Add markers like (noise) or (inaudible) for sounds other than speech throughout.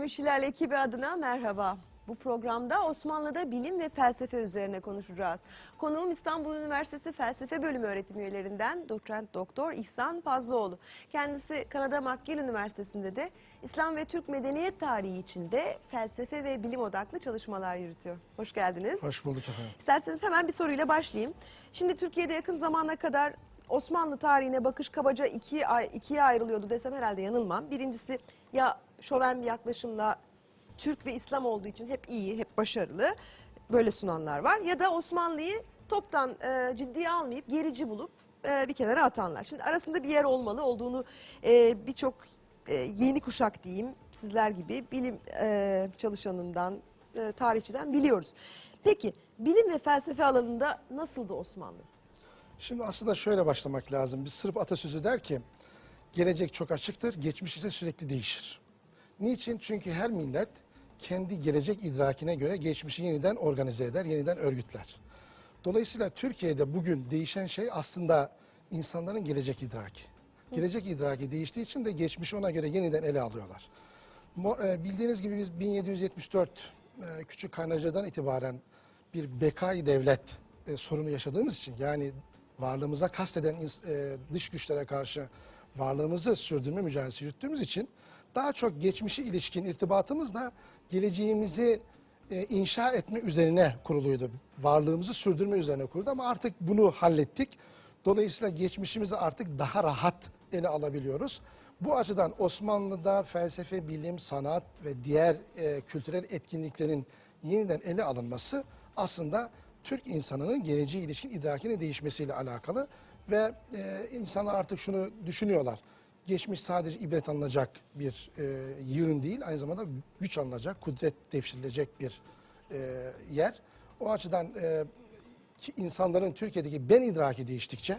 Gümüş Hilal ekibi adına merhaba. Bu programda Osmanlı'da bilim ve felsefe üzerine konuşacağız. Konuğum İstanbul Üniversitesi Felsefe Bölümü öğretim üyelerinden doçent doktor İhsan Fazlıoğlu. Kendisi Kanada McGill Üniversitesi'nde de İslam ve Türk medeniyet tarihi içinde felsefe ve bilim odaklı çalışmalar yürütüyor. Hoş geldiniz. Hoş bulduk efendim. İsterseniz hemen bir soruyla başlayayım. Şimdi Türkiye'de yakın zamana kadar Osmanlı tarihine bakış kabaca ikiye, ikiye ayrılıyordu desem herhalde yanılmam. Birincisi ya şoven bir yaklaşımla Türk ve İslam olduğu için hep iyi, hep başarılı böyle sunanlar var. Ya da Osmanlı'yı toptan e, ciddiye almayıp gerici bulup e, bir kenara atanlar. Şimdi arasında bir yer olmalı olduğunu e, birçok e, yeni kuşak diyeyim sizler gibi bilim e, çalışanından, e, tarihçiden biliyoruz. Peki bilim ve felsefe alanında nasıldı Osmanlı? Şimdi aslında şöyle başlamak lazım. Bir Sırp atasözü der ki, gelecek çok açıktır, geçmiş ise sürekli değişir. Niçin? Çünkü her millet kendi gelecek idrakine göre geçmişi yeniden organize eder, yeniden örgütler. Dolayısıyla Türkiye'de bugün değişen şey aslında insanların gelecek idraki. Gelecek idraki değiştiği için de geçmişi ona göre yeniden ele alıyorlar. E, Bildiğiniz gibi biz 1774 e, Küçük Kaynarca'dan itibaren bir bekay devlet e, sorunu yaşadığımız için yani varlığımıza kasteden dış güçlere karşı varlığımızı sürdürme mücadelesi yürüttüğümüz için daha çok geçmişe ilişkin irtibatımız da geleceğimizi e, inşa etme üzerine kuruluydu. Varlığımızı sürdürme üzerine kuruldu ama artık bunu hallettik. Dolayısıyla geçmişimizi artık daha rahat ele alabiliyoruz. Bu açıdan Osmanlı'da felsefe, bilim, sanat ve diğer e, kültürel etkinliklerin yeniden ele alınması aslında Türk insanının geleceğe ilişkin idrakine değişmesiyle alakalı ve e, insanlar artık şunu düşünüyorlar. Geçmiş sadece ibret alınacak bir e, yığın değil, aynı zamanda güç alınacak, kudret devşirilecek bir e, yer. O açıdan e, ki insanların Türkiye'deki ben idraki değiştikçe,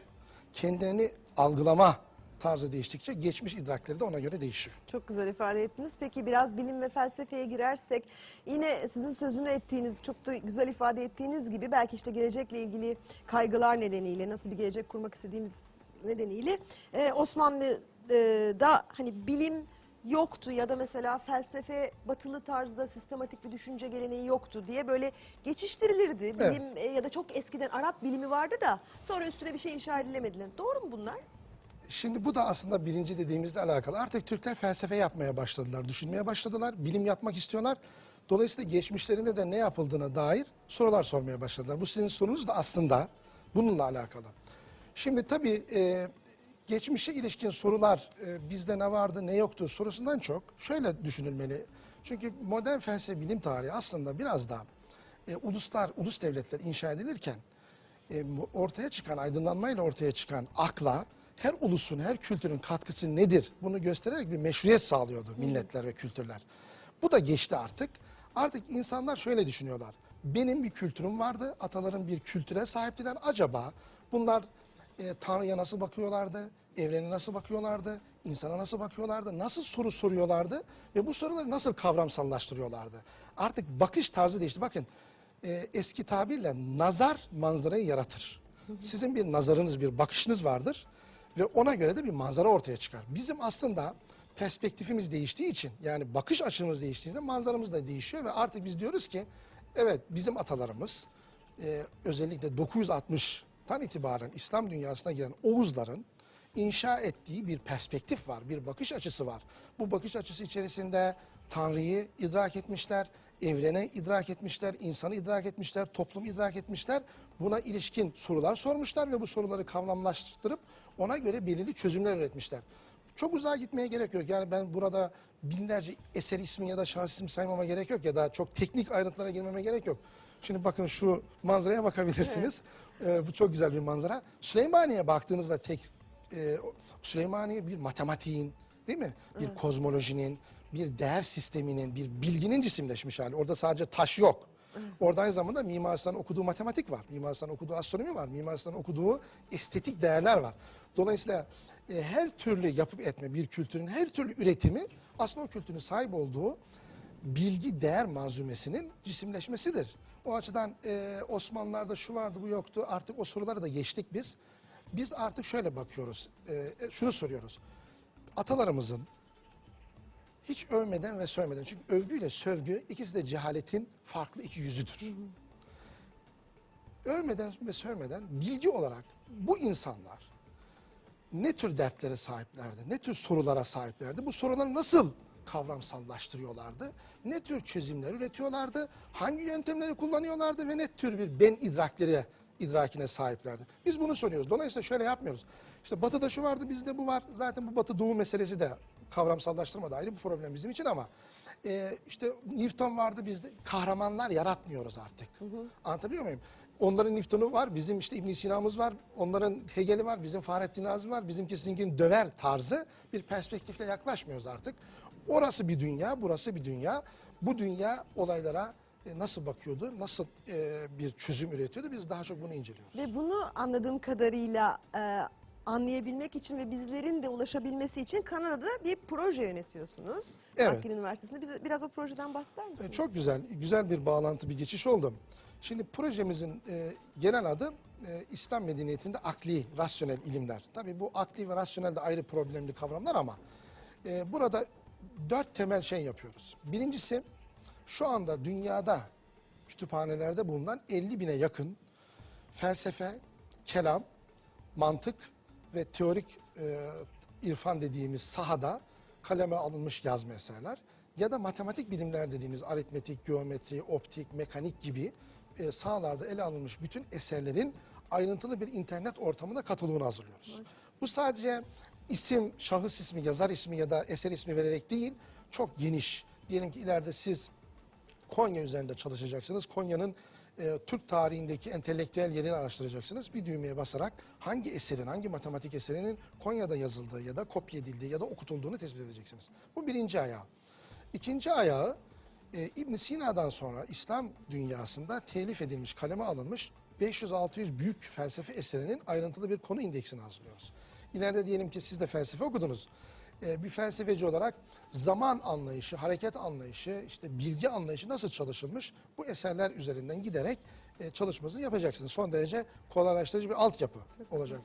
kendilerini algılama tarzı değiştikçe geçmiş idrakleri de ona göre değişiyor. Çok güzel ifade ettiniz. Peki biraz bilim ve felsefeye girersek yine sizin sözünü ettiğiniz, çok da güzel ifade ettiğiniz gibi belki işte gelecekle ilgili kaygılar nedeniyle, nasıl bir gelecek kurmak istediğimiz nedeniyle e, Osmanlı'da hani bilim yoktu ya da mesela felsefe batılı tarzda sistematik bir düşünce geleneği yoktu diye böyle geçiştirilirdi. Bilim e, ya da çok eskiden Arap bilimi vardı da sonra üstüne bir şey inşa edilemediler. Doğru mu bunlar? Şimdi bu da aslında birinci dediğimizle alakalı. Artık Türkler felsefe yapmaya başladılar, düşünmeye başladılar, bilim yapmak istiyorlar. Dolayısıyla geçmişlerinde de ne yapıldığına dair sorular sormaya başladılar. Bu sizin sorunuz da aslında bununla alakalı. Şimdi tabii e, geçmişe ilişkin sorular e, bizde ne vardı ne yoktu sorusundan çok şöyle düşünülmeli. Çünkü modern felsefe bilim tarihi aslında biraz da e, uluslar, ulus devletler inşa edilirken e, ortaya çıkan aydınlanmayla ortaya çıkan akla her ulusun, her kültürün katkısı nedir? Bunu göstererek bir meşruiyet sağlıyordu milletler ve kültürler. Bu da geçti artık. Artık insanlar şöyle düşünüyorlar. Benim bir kültürüm vardı, atalarım bir kültüre sahiptiler. Acaba bunlar e, Tanrı'ya nasıl bakıyorlardı, evrene nasıl bakıyorlardı, insana nasıl bakıyorlardı, nasıl soru soruyorlardı ve bu soruları nasıl kavramsallaştırıyorlardı? Artık bakış tarzı değişti. Bakın e, eski tabirle nazar manzarayı yaratır. Sizin bir nazarınız, bir bakışınız vardır ve ona göre de bir manzara ortaya çıkar. Bizim aslında perspektifimiz değiştiği için yani bakış açımız değiştiğinde manzaramız da değişiyor ve artık biz diyoruz ki evet bizim atalarımız e, özellikle 960'tan itibaren İslam dünyasına giren Oğuzların inşa ettiği bir perspektif var, bir bakış açısı var. Bu bakış açısı içerisinde Tanrı'yı idrak etmişler, evrene idrak etmişler, insanı idrak etmişler, toplumu idrak etmişler. Buna ilişkin sorular sormuşlar ve bu soruları kavramlaştırıp ona göre belirli çözümler üretmişler. Çok uzağa gitmeye gerek yok. Yani ben burada binlerce eser ismi ya da şahıs ismi saymama gerek yok ya da çok teknik ayrıntılara girmeme gerek yok. Şimdi bakın şu manzaraya bakabilirsiniz. Ee, bu çok güzel bir manzara. Süleymaniye baktığınızda tek e, Süleymaniye bir matematiğin değil mi? Bir kozmolojinin, bir değer sisteminin, bir bilginin cisimleşmiş hali. Orada sadece taş yok. Orada aynı zamanda Mimar okuduğu matematik var. Mimar okuduğu astronomi var. Mimar okuduğu estetik değerler var. Dolayısıyla e, her türlü yapıp etme bir kültürün her türlü üretimi aslında o kültürün sahip olduğu bilgi değer malzumesinin cisimleşmesidir. O açıdan e, Osmanlılar'da şu vardı bu yoktu artık o soruları da geçtik biz. Biz artık şöyle bakıyoruz, e, e, şunu soruyoruz. Atalarımızın Hiç övmeden ve sövmeden. Çünkü övgüyle sövgü ikisi de cehaletin farklı iki yüzüdür. Övmeden ve sövmeden bilgi olarak bu insanlar ne tür dertlere sahiplerdi, ne tür sorulara sahiplerdi, bu soruları nasıl kavramsallaştırıyorlardı, ne tür çözümler üretiyorlardı, hangi yöntemleri kullanıyorlardı ve ne tür bir ben idrakleri idrakine sahiplerdi. Biz bunu soruyoruz. Dolayısıyla şöyle yapmıyoruz. İşte batıda şu vardı, bizde bu var. Zaten bu batı doğu meselesi de kavramsallaştırma da ayrı bir problem bizim için ama e, işte Newton vardı bizde. Kahramanlar yaratmıyoruz artık. Anlatabiliyor muyum? Onların Newton'u var, bizim işte İbn Sina'mız var, onların Hegel'i var, bizim Fahrettin Razi var, bizimki sizinkinin döver tarzı bir perspektifle yaklaşmıyoruz artık. Orası bir dünya, burası bir dünya. Bu dünya olaylara e, nasıl bakıyordu, nasıl e, bir çözüm üretiyordu biz daha çok bunu inceliyoruz. Ve bunu anladığım kadarıyla e, anlayabilmek için ve bizlerin de ulaşabilmesi için Kanada'da bir proje yönetiyorsunuz. Evet. McGill Üniversitesi'nde. Bize biraz o projeden bahseder misiniz? E, Çok güzel, güzel bir bağlantı, bir geçiş oldu. Şimdi projemizin e, genel adı e, İslam medeniyetinde akli, rasyonel ilimler. Tabii bu akli ve rasyonel de ayrı problemli kavramlar ama e, burada dört temel şey yapıyoruz. Birincisi şu anda dünyada kütüphanelerde bulunan 50 bine yakın felsefe, kelam, mantık ve teorik e, irfan dediğimiz sahada kaleme alınmış yazma eserler ya da matematik bilimler dediğimiz aritmetik, geometri, optik, mekanik gibi e, sahalarda ele alınmış bütün eserlerin ayrıntılı bir internet ortamında kataloğunu hazırlıyoruz. Bu sadece isim, şahıs ismi, yazar ismi ya da eser ismi vererek değil, çok geniş. Diyelim ki ileride siz Konya üzerinde çalışacaksınız. Konya'nın e, Türk tarihindeki entelektüel yerini araştıracaksınız. Bir düğmeye basarak hangi eserin, hangi matematik eserinin Konya'da yazıldığı ya da kopya edildiği ya da okutulduğunu tespit edeceksiniz. Bu birinci ayağı. İkinci ayağı e, İbn Sina'dan sonra İslam dünyasında telif edilmiş, kaleme alınmış 500-600 büyük felsefe eserinin ayrıntılı bir konu indeksini hazırlıyoruz. İleride diyelim ki siz de felsefe okudunuz. E, bir felsefeci olarak zaman anlayışı, hareket anlayışı, işte bilgi anlayışı nasıl çalışılmış bu eserler üzerinden giderek e, çalışmasını yapacaksınız. Son derece kolaylaştırıcı bir altyapı olacak.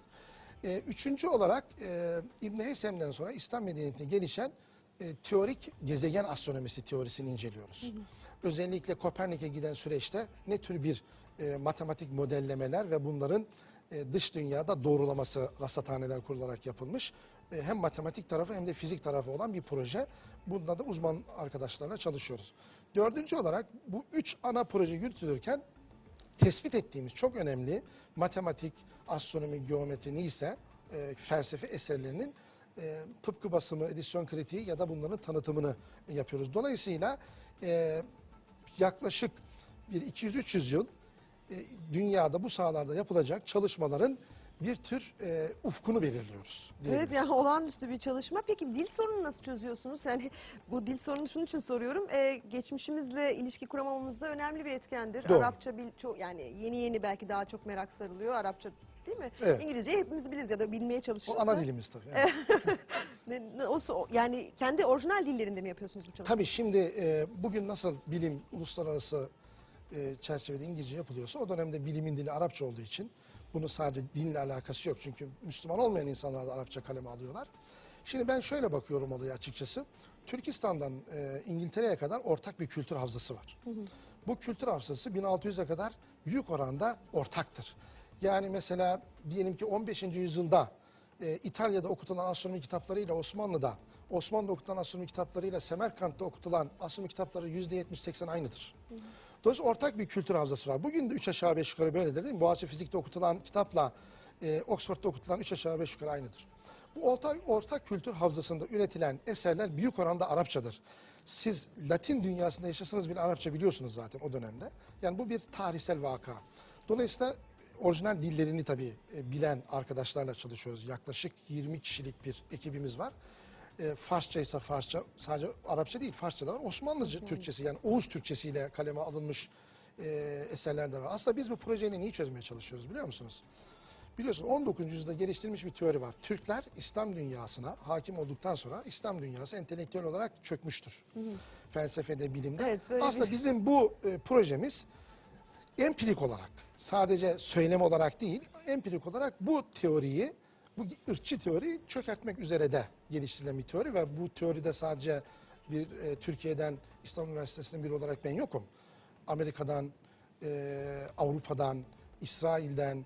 E, üçüncü olarak e, İbn Heysem'den sonra İslam medeniyetine gelişen e, teorik gezegen astronomisi teorisini inceliyoruz. Özellikle Kopernik'e giden süreçte ne tür bir e, matematik modellemeler ve bunların e, dış dünyada doğrulaması rasathaneler kurularak yapılmış. E, hem matematik tarafı hem de fizik tarafı olan bir proje. Bunda da uzman arkadaşlarla çalışıyoruz. Dördüncü olarak bu üç ana proje yürütülürken tespit ettiğimiz çok önemli matematik, astronomi, geometri neyse e, felsefe eserlerinin e, tıpkı basımı, edisyon kritiği ya da bunların tanıtımını yapıyoruz. Dolayısıyla e, yaklaşık bir 200-300 yıl dünyada bu sahalarda yapılacak çalışmaların bir tür e, ufkunu belirliyoruz. Evet yani olağanüstü bir çalışma. Peki dil sorununu nasıl çözüyorsunuz? Yani (laughs) bu dil sorunu şunun için soruyorum. Ee, geçmişimizle ilişki kuramamamızda önemli bir etkendir. Doğru. Arapça bil, çok yani yeni yeni belki daha çok merak sarılıyor. Arapça değil mi? Evet. İngilizceyi hepimiz biliriz ya da bilmeye O çalışırız. ana da. dilimiz tabii. (laughs) o, yani kendi orijinal dillerinde mi yapıyorsunuz bu çalışmayı? Tabii şimdi e, bugün nasıl bilim uluslararası e, çerçevede İngilizce yapılıyorsa o dönemde bilimin dili Arapça olduğu için bunun sadece dinle alakası yok. Çünkü Müslüman olmayan insanlar da Arapça kaleme alıyorlar. Şimdi ben şöyle bakıyorum olaya açıkçası. Türkistan'dan e, İngiltere'ye kadar ortak bir kültür havzası var. Bu kültür havzası 1600'e kadar büyük oranda ortaktır. Yani mesela diyelim ki 15. yüzyılda e, İtalya'da okutulan astronomi kitaplarıyla Osmanlı'da, Osmanlı'da okutulan astronomi kitaplarıyla Semerkant'ta okutulan astronomi kitapları %70-80 aynıdır. Dolayısıyla ortak bir kültür havzası var. Bugün de 3 aşağı 5 yukarı böyledir değil mi? Boğaziçi Fizik'te okutulan kitapla e, Oxford'da okutulan 3 aşağı 5 yukarı aynıdır. Bu ortak, ortak kültür havzasında üretilen eserler büyük oranda Arapçadır. Siz Latin dünyasında yaşasanız bile Arapça biliyorsunuz zaten o dönemde. Yani bu bir tarihsel vaka. Dolayısıyla orijinal dillerini tabii e, bilen arkadaşlarla çalışıyoruz. Yaklaşık 20 kişilik bir ekibimiz var. E, Farsça ise Farsça, sadece Arapça değil Farsça da var. Osmanlıca Türkçesi yani Oğuz Türkçesiyle kaleme alınmış e, eserler de var. Aslında biz bu projeyi neyi çözmeye çalışıyoruz biliyor musunuz? Biliyorsunuz 19. yüzyılda geliştirilmiş bir teori var. Türkler İslam dünyasına hakim olduktan sonra İslam dünyası entelektüel olarak çökmüştür. Felsefede, bilimde. Evet, Aslında bir- bizim bu e, projemiz empirik olarak, sadece söylem olarak değil, empirik olarak bu teoriyi, bu ırkçı teoriyi çökertmek üzere de geliştirilen bir teori ve bu teoride sadece bir e, Türkiye'den İstanbul Üniversitesi'nin biri olarak ben yokum. Amerika'dan, e, Avrupa'dan, İsrail'den,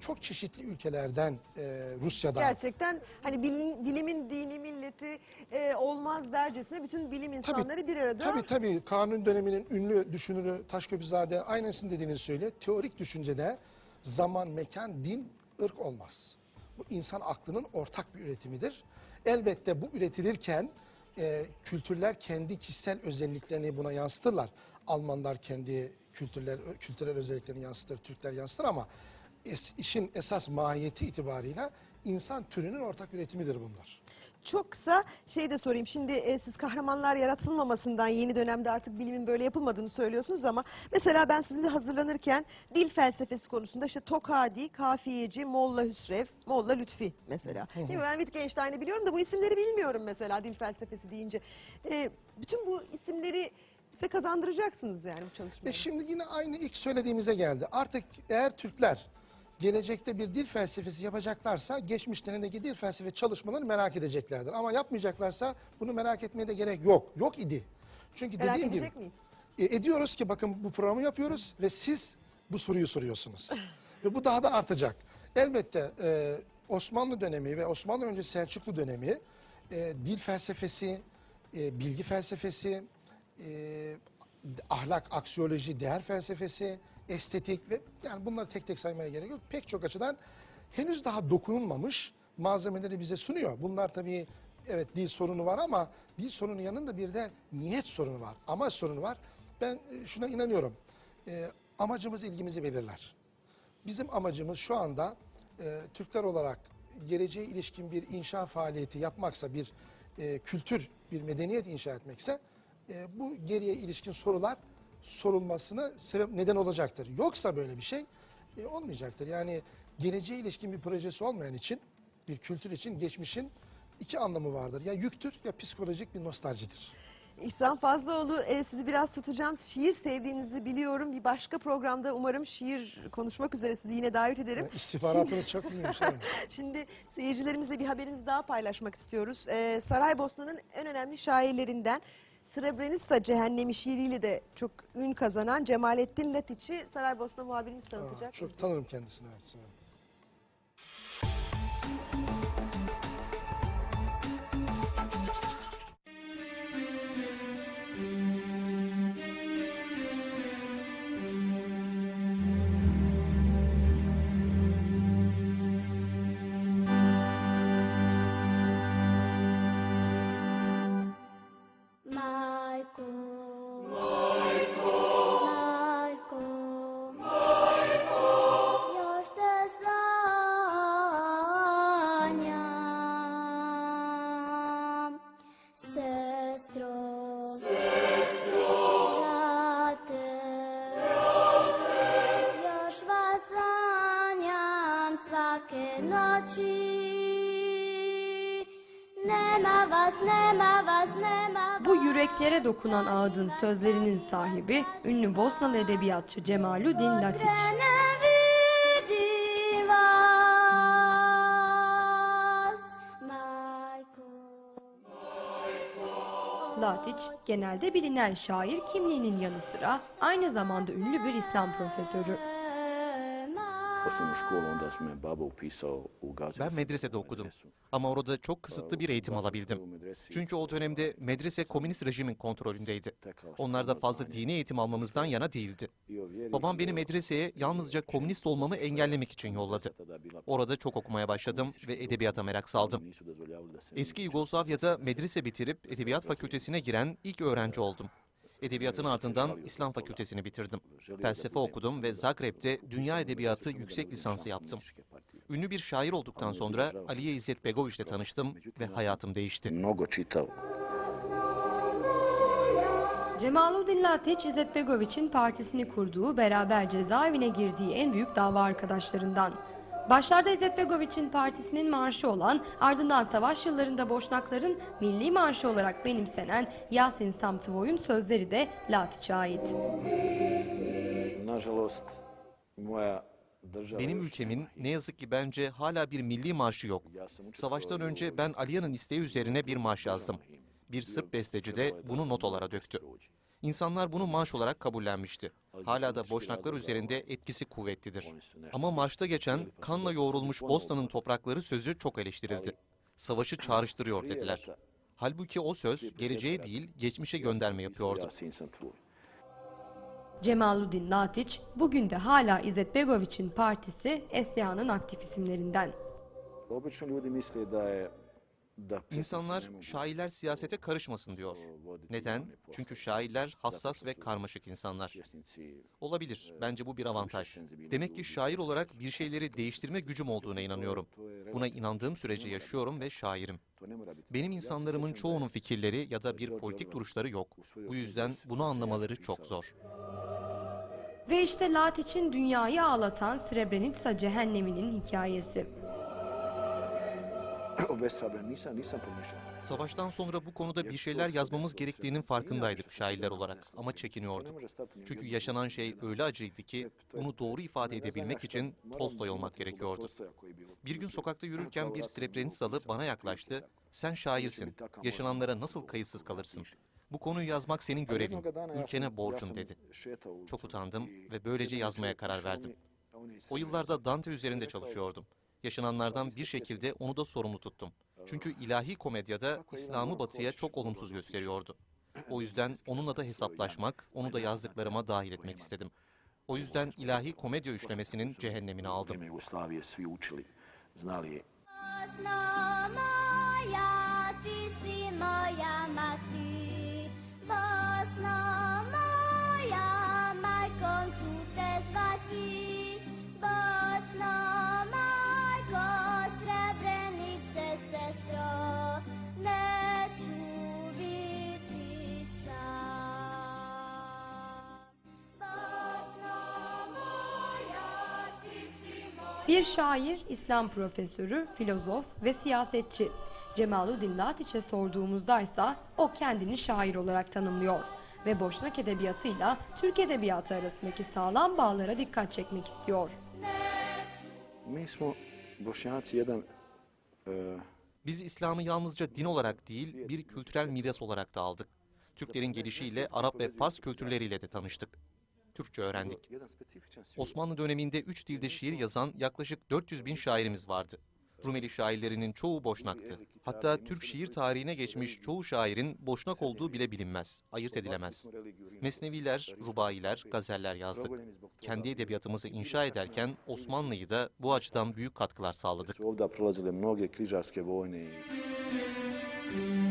çok çeşitli ülkelerden, e, Rusya'dan. Gerçekten hani bilim- bilimin dini milleti e, olmaz dercesine bütün bilim insanları bir arada. Tabii tabii kanun döneminin ünlü düşünürü Taşköprüzade aynen dediğini söylüyor. Teorik düşüncede zaman, mekan, din, ırk olmaz. Bu insan aklının ortak bir üretimidir. Elbette bu üretilirken e, kültürler kendi kişisel özelliklerini buna yansıtırlar. Almanlar kendi kültürler kültürel özelliklerini yansıtır, Türkler yansıtır ama es- işin esas mahiyeti itibarıyla insan türünün ortak üretimidir bunlar. Çok kısa şey de sorayım. Şimdi e, siz kahramanlar yaratılmamasından yeni dönemde artık bilimin böyle yapılmadığını söylüyorsunuz ama mesela ben sizinle hazırlanırken dil felsefesi konusunda işte Tokadi, Kafiyeci, Molla Hüsrev, Molla Lütfi mesela. Değil mi? Ben Wittgenstein'i biliyorum da bu isimleri bilmiyorum mesela dil felsefesi deyince. E, bütün bu isimleri bize kazandıracaksınız yani bu çalışmayı. E şimdi yine aynı ilk söylediğimize geldi. Artık eğer Türkler gelecekte bir dil felsefesi yapacaklarsa geçmişlerindeki dil felsefe çalışmalarını merak edeceklerdir. Ama yapmayacaklarsa bunu merak etmeye de gerek yok. Yok idi. Çünkü Merak dediğim gibi miyiz? e, ediyoruz ki bakın bu programı yapıyoruz ve siz bu soruyu soruyorsunuz. (laughs) ve bu daha da artacak. Elbette e, Osmanlı dönemi ve Osmanlı öncesi Selçuklu dönemi e, dil felsefesi, e, bilgi felsefesi, e, ahlak, aksiyoloji, değer felsefesi, estetik ve yani bunları tek tek saymaya gerek yok. Pek çok açıdan henüz daha dokunulmamış malzemeleri bize sunuyor. Bunlar tabii evet dil sorunu var ama dil sorunu yanında bir de niyet sorunu var. Amaç sorunu var. Ben e, şuna inanıyorum. E, amacımız ilgimizi belirler. Bizim amacımız şu anda e, Türkler olarak geleceğe ilişkin bir inşa faaliyeti yapmaksa, bir e, kültür, bir medeniyet inşa etmekse e, bu geriye ilişkin sorular sorulmasına sebep neden olacaktır. Yoksa böyle bir şey e, olmayacaktır. Yani geleceğe ilişkin bir projesi olmayan için, bir kültür için geçmişin iki anlamı vardır. Ya yüktür ya psikolojik bir nostaljidir. İhsan Fazlaoğlu e, sizi biraz tutacağım. Şiir sevdiğinizi biliyorum. Bir başka programda umarım şiir konuşmak üzere sizi yine davet ederim. Yani istihbaratınız çok iyiymiş. (laughs) Şimdi seyircilerimizle bir haberimizi daha paylaşmak istiyoruz. Ee, Saraybosna'nın en önemli şairlerinden Srebrenica Cehennemi şiiriyle de çok ün kazanan Cemalettin Latiç'i Saraybosna muhabirimiz Aa, tanıtacak. çok tanırım kendisini. Evet. Yüreklere dokunan ağıdın sözlerinin sahibi ünlü Bosnalı edebiyatçı Cemaluddin Latiç. Latiç genelde bilinen şair kimliğinin yanı sıra aynı zamanda ünlü bir İslam profesörü. Osnovnu školu, onda su me baba upisao u Gazi. Ben medresede okudum. Ama orada çok kısıtlı bir eğitim alabildim. Çünkü o dönemde medrese komünist rejimin kontrolündeydi. Onlar da fazla dini eğitim almamızdan yana değildi. Babam beni medreseye yalnızca komünist olmamı engellemek için yolladı. Orada çok okumaya başladım ve edebiyata merak saldım. Eski Yugoslavya'da medrese bitirip edebiyat fakültesine giren ilk öğrenci oldum. Edebiyatın ardından İslam fakültesini bitirdim. Felsefe okudum ve Zagreb'de dünya edebiyatı yüksek lisansı yaptım. Ünlü bir şair olduktan sonra Aliye İzzet Begoviç ile tanıştım ve hayatım değişti. Cemaluddin Latiç, İzzet Begoviç'in partisini kurduğu, beraber cezaevine girdiği en büyük dava arkadaşlarından. Başlarda İzzet Begoviç'in partisinin marşı olan, ardından savaş yıllarında Boşnakların milli marşı olarak benimsenen Yasin Samtivoy'un sözleri de Latiç'e ait. Benim ülkemin ne yazık ki bence hala bir milli marşı yok. Savaştan önce ben Aliya'nın isteği üzerine bir marş yazdım. Bir Sırp besteci de bunu notalara döktü. İnsanlar bunu marş olarak kabullenmişti. Hala da Boşnaklar üzerinde etkisi kuvvetlidir. Ama marşta geçen kanla yoğrulmuş Bosna'nın toprakları sözü çok eleştirildi. Savaşı çağrıştırıyor dediler. Halbuki o söz geleceğe değil geçmişe gönderme yapıyordu. Cemaludin Latiç bugün de hala İzetbegoviç'in partisi SDA'nın aktif isimlerinden. Obično ljudi misle da je İnsanlar şairler siyasete karışmasın diyor. Neden? Çünkü şairler hassas ve karmaşık insanlar. Olabilir. Bence bu bir avantaj. Demek ki şair olarak bir şeyleri değiştirme gücüm olduğuna inanıyorum. Buna inandığım sürece yaşıyorum ve şairim. Benim insanlarımın çoğunun fikirleri ya da bir politik duruşları yok. Bu yüzden bunu anlamaları çok zor. Ve işte Latiç'in dünyayı ağlatan Srebrenica cehenneminin hikayesi. Obeshrabren nisam, nisam pomišljen. Savaştan sonra bu konuda bir şeyler yazmamız gerektiğinin farkındaydık şairler olarak ama çekiniyorduk. Çünkü yaşanan şey öyle acıydı ki bunu doğru ifade edebilmek için Tolstoy olmak gerekiyordu. Bir gün sokakta yürürken bir Srebrenicalı bana yaklaştı. Sen şairsin. Yaşananlara nasıl kayıtsız kalırsın? Bu konuyu yazmak senin görevin. Ülkene borcun dedi. Çok utandım ve böylece yazmaya karar verdim. O yıllarda Dante üzerinde çalışıyordum. Yaşananlardan bir şekilde onu da sorumlu tuttum. Çünkü ilahi komedyada İslam'ı batıya çok olumsuz gösteriyordu. O yüzden onunla da hesaplaşmak, onu da yazdıklarıma dahil etmek istedim. O yüzden ilahi komedya üçlemesinin cehennemini aldım. Znali Bir şair, İslam profesörü, filozof ve siyasetçi. Cemaludin Latiç'e sorduğumuzdaysa o kendini şair olarak tanımlıyor ve Boşnak edebiyatıyla Türk edebiyatı arasındaki sağlam bağlara dikkat çekmek istiyor. Mi smo Bošnjaci jedan Biz İslam'ı yalnızca din olarak değil, bir kültürel miras olarak da aldık. Türklerin gelişiyle Arap ve Fars kültürleriyle de tanıştık. Türkçe öğrendik. Osmanlı döneminde üç dilde şiir yazan yaklaşık 400 bin şairimiz vardı. Rumeli şairlerinin çoğu Boşnaktı. Hatta Türk şiir tarihine geçmiş çoğu şairin Boşnak olduğu bile bilinmez, ayırt edilemez. Mesneviler, rubailer, gazeller yazdık. Kendi edebiyatımızı inşa ederken Osmanlı'yı da bu açıdan büyük katkılar sağladık. Su ovdje prolazile mnoge križarske vojne i